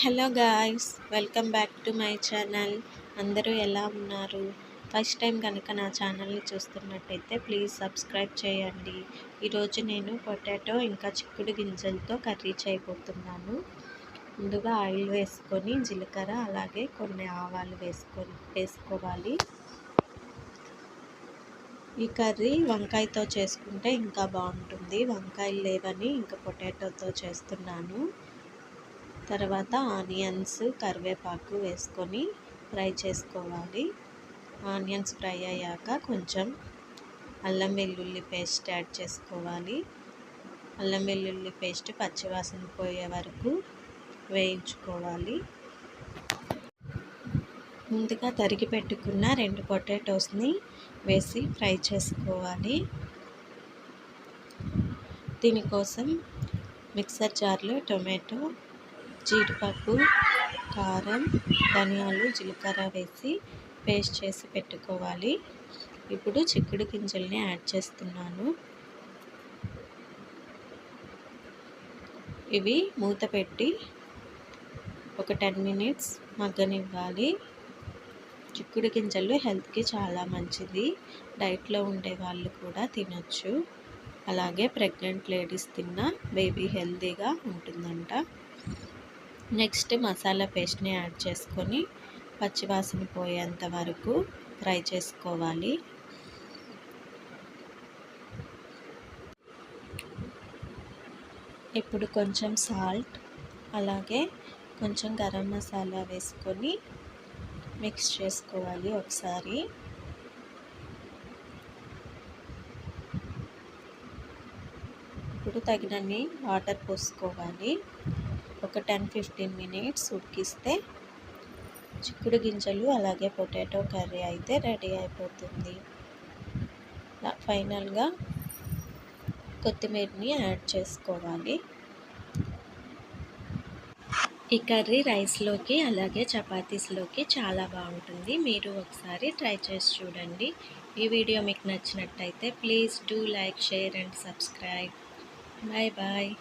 Hello guys welcome back to my channel. అందరూ ఎలా ఉన్నారు? ఫస్ట్ టైం కనుక నా ఛానల్ని చూస్తున్నట్టయితే ప్లీజ్ సబ్స్క్రైబ్ చేయండి. ఈరోజు నేను పొటాటో ఇంకా చిక్కుడు గింజలతో కర్రీ చేయబోతున్నాను. ముందుగా ఆయిల్ వేసుకొని జీలకర్ర అలాగే కొన్ని ఆవాలు వేసుకొని వేసుకోవాలి. ఈ కర్రీ వంకాయతో చేసుకుంటే ఇంకా బాగుంటుంది. వంకాయలు లేవని ఇంకా పొటాటోతో చేస్తున్నాను. తర్వాత ఆనియన్స్ కరివేపాకు వేసుకొని ఫ్రై చేసుకోవాలి. ఆనియన్స్ ఫ్రై అయ్యాక కొంచెం అల్లం వెల్లుల్లి పేస్ట్ యాడ్ చేసుకోవాలి. అల్లం వెల్లుల్లి పేస్ట్ పచ్చివాసన పోయే వరకు వేయించుకోవాలి. ముందుగా తరిగి పెట్టుకున్న రెండు పొటాటోస్ని వేసి ఫ్రై చేసుకోవాలి. దీనికోసం మిక్సర్ జార్లో టొమాటో జీడిపప్పు కారం ధనియాలు జీలకర్ర వేసి పేస్ట్ చేసి పెట్టుకోవాలి. ఇప్పుడు చిక్కుడు గింజల్ని యాడ్ చేస్తున్నాను. ఇవి మూత పెట్టి ఒక టెన్ మినిట్స్ మగ్గనివ్వాలి. చిక్కుడు గింజలు హెల్త్కి చాలా మంచిది. డైట్లో ఉండే వాళ్ళు కూడా తినొచ్చు. అలాగే ప్రెగ్నెంట్ లేడీస్ తిన్న బేబీ హెల్తీగా ఉంటుందంట. నెక్స్ట్ మసాలా పేస్ట్ని యాడ్ చేసుకొని పచ్చివాసన పోయేంత వరకు ఫ్రై చేసుకోవాలి. ఇప్పుడు కొంచెం సాల్ట్ అలాగే కొంచెం గరం మసాలా వేసుకొని మిక్స్ చేసుకోవాలి ఒకసారి. ఇప్పుడు తగినన్ని వాటర్ పోసుకోవాలి. ఒక టెన్ ఫిఫ్టీన్ మినిట్స్ ఉడికిస్తే చిక్కుడు గింజలు అలాగే పొటాటో కర్రీ అయితే రెడీ అయిపోతుంది. ఫైనల్గా కొత్తిమీరని యాడ్ చేసుకోవాలి. ఈ కర్రీ రైస్లోకి అలాగే చపాతీస్లోకి చాలా బాగుంటుంది. మీరు ఒకసారి ట్రై చేసి చూడండి. ఈ వీడియో మీకు నచ్చినట్టయితే please do like share and subscribe. Bye bye.